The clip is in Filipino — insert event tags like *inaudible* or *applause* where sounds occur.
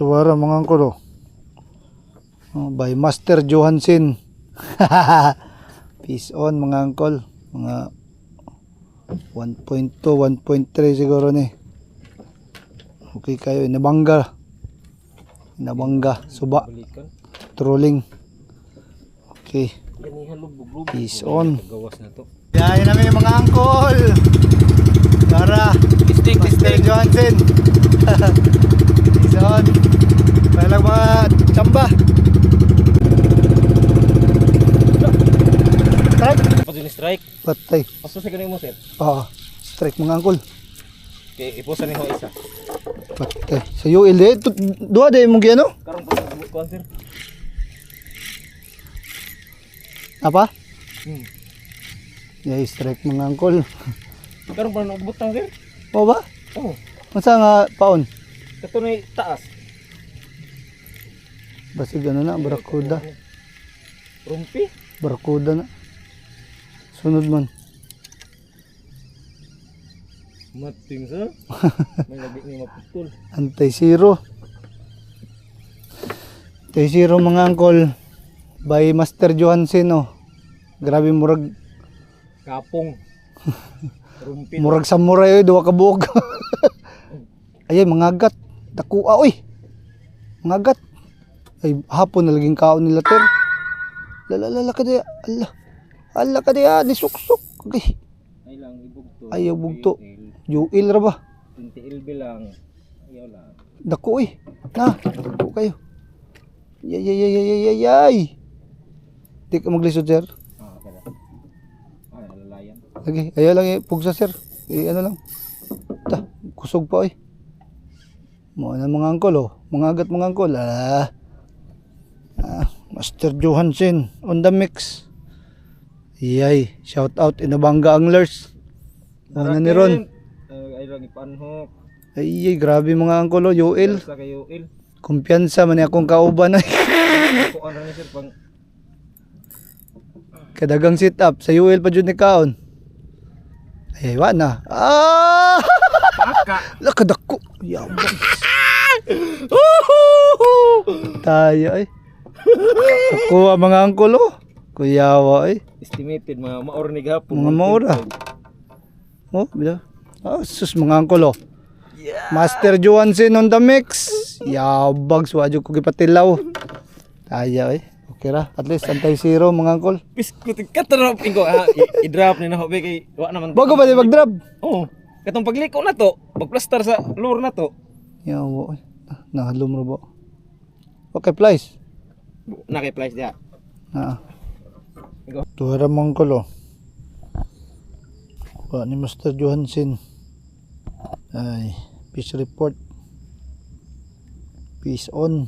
Tuwara mga angkol oh. Oh, by Master Johansen. *laughs* Peace on mga angkol. Mga 1.2, 1.3 siguro ni. Okay kayo. Inabangga. Inabangga. Suba. Trolling. Okay. Peace on. Yayin namin mga angkol. Tara. Pistik, Master Johansen. *laughs* Peace on. Yung strike. Patay. Paso sa ganun mo sir. Ah, strike mga angkol. Kaya iposa ni ho isa. Patay. Sa UL eh. Dua de mong ano? Karong pa sa kuan sir. Apa? Hmm. Yeah, strike mga angkol. Karong pa nagbutang sir. O ba? Oh. Masa nga paon? Kato na taas. Basig ano na, barakuda. Rumpi. Barakuda na. Sunod man. Mating sir. *laughs* May lagi ni maputol. Anti-zero. Anti-zero mga angkol. By Master Johansen oh. Grabe murag Kapong. *laughs* Rumpi. murag samurai oy duwa ka buok. *laughs* Ayay mga gat. Dakua oy. Mga gat. Ay hapon na laging kaon nila ter. Lalalala ka diya. Allah. Allah ka diya ni suksok. Okay. Ay lang ibugto. Ayaw bugto. Juil ra ba? 20 LB lang. Ayaw lang. Dako eh. Na, dako kayo. Yay, yay, yay, yay, yay, yay. Di ka maglisod, sir. Ah, kada. Ay, alalayan. Lagi, ayaw lang eh, pugsa, sir. Eh, ano lang. Ta, kusog pa eh. Mga na mga angkol, oh. Mga agat mga angkol. Ah. ah. Master Johansen on the mix. Yay, shout out Inabanga Anglers. Ano ni Ron? Ay, lang ipanhok. Ay, ay, grabe mga angkol, oh. Yoel. Sa kayo il. Kumpiyansa man akong kauban ay. Kuan ra ni sir pang Kadagang sit up sa UL pa jud ni kaon. Ay, wa na. Ah! paka. La kadako. Yabang. Tayo ay. Kuha mga angkol oh. Kuyawa ay. Estimated mga maornig hapon. Mga maora. Oh, bila. Ah, sus mga angkol oh. Master Johansen on the mix. Yabang swadyo ko gipatilaw. Tayo ay. Okay ra. At least anti-zero mga angkol. Katarap ingo ha. I- I-drop ni na hobe kay wa naman. Bago ba di mag-drop? Oh. Katong pagliko na to, magplaster sa floor na to. Yawa ay. Ah, Nahalom ra ba? Okay, please. Na kay place dia. Ah. Ikaw. Tuwara mong kulo. Kuha ni Master Johansen. Ay, peace report. Peace on.